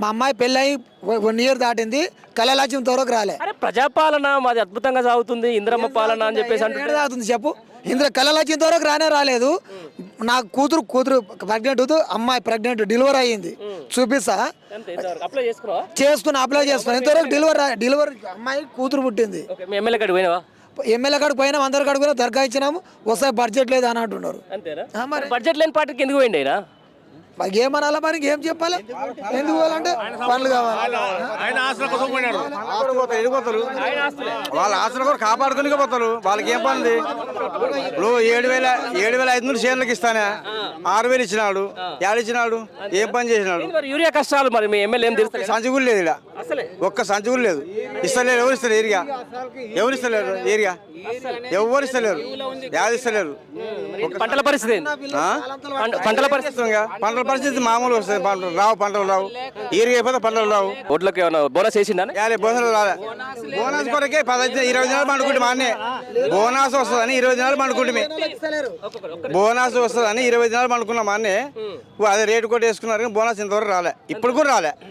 మా అమ్మాయి పెళ్ళయి వన్ ఇయర్ దాటింది. కళలాజ్యం ఇంతవరకు రాలే. అరే ప్రజాపాలన మాది అద్భుతంగా సాగుతుంది ఇంద్రమ్మ పాలన అని చెప్పేసి అంటే ఏడు దాటుతుంది చెప్పు? ఇందులో కళలాజ్యం ఇంతవరకు రానే రాలేదు. నా కూతురు కూతురు ప్రెగ్నెంట్ అమ్మాయి ప్రెగ్నెంట్ డెలివరీ అయ్యింది. చూపిస్తా. అప్లై చేసుకున్నావా? చేసుకుని అప్లై చేసుకుని ఇంతవరకు డెలివరీ డెలివరీ అమ్మాయి కూతురు పుట్టింది. ఎమ్మెల్యే కాడికి పోయినావా? ఎమ్మెల్యే కాడికి పోయినా అందరి కాడికి పోయినా దర్గా ఇచ్చినాము. వస్తాయి బడ్జెట్ లేదు అని అంటున్నారు బడ్జెట్ లేని పార్టీకి ఎందుకు పోయింది అయినా మాకు ఏమనాలా మరి? ఏం చెప్పాలి? ఎందుకు పోవాలంటే పనులు కావాలి. ఆస్తుల కోసం వాళ్ళ ఆస్తులు కూడా కాపాడుకుని పోతారు. వాళ్ళకి ఏం పనిది? ఇప్పుడు ఏడు వేల ఏడు వేల ఐదు వందలు షేర్లకు ఇస్తానే. ఆరు వేలు ఇచ్చినాడు. ఏడు ఇచ్చినాడు? ఏం పని చేసినాడు? మరి యూరియా కష్టాలు మరి? మీ ఎమ్మెల్యే ఏం సంచి కూడా లేదు ఇక్కడ అసలే. ఒక్క సంచి కూడా లేదు. ఇస్తలేరు. ఎవరు ఇస్తారు ఏరియా ఎవరు ఇస్తలేరు? ఏరియా ఎవరు ఇస్తలేరు? యాది ఇస్తలేరు. పంటల పరిస్థితి ఏంటి? ఆ? పంట- పంటల పరిస్థితి. పంటల పరిస్థితి మామూలు వస్తుంది. పంటలు రావు పంటలు రావు. అయిపోతే పంటలు రావు. ఓట్లకి ఏమైనా బోనస్ వేసిందా యాలే బోనస్ రాలే. బోనస్ కొరకే పదహైదు ఇరవై దినాలు పండుకుంటే మా అన్నే. బోనస్ వస్తుందని ఇరవై దినాలు పండుకుంటే బోనస్ వస్తుందని ఇరవై దినాలు పండుకున్నాం మా అన్నే. అదే రేటు కొట్టి వేసుకున్నారు కానీ బోనస్ ఇంతవరకు రాలే. ఇప్పుడు కూడా రాలే.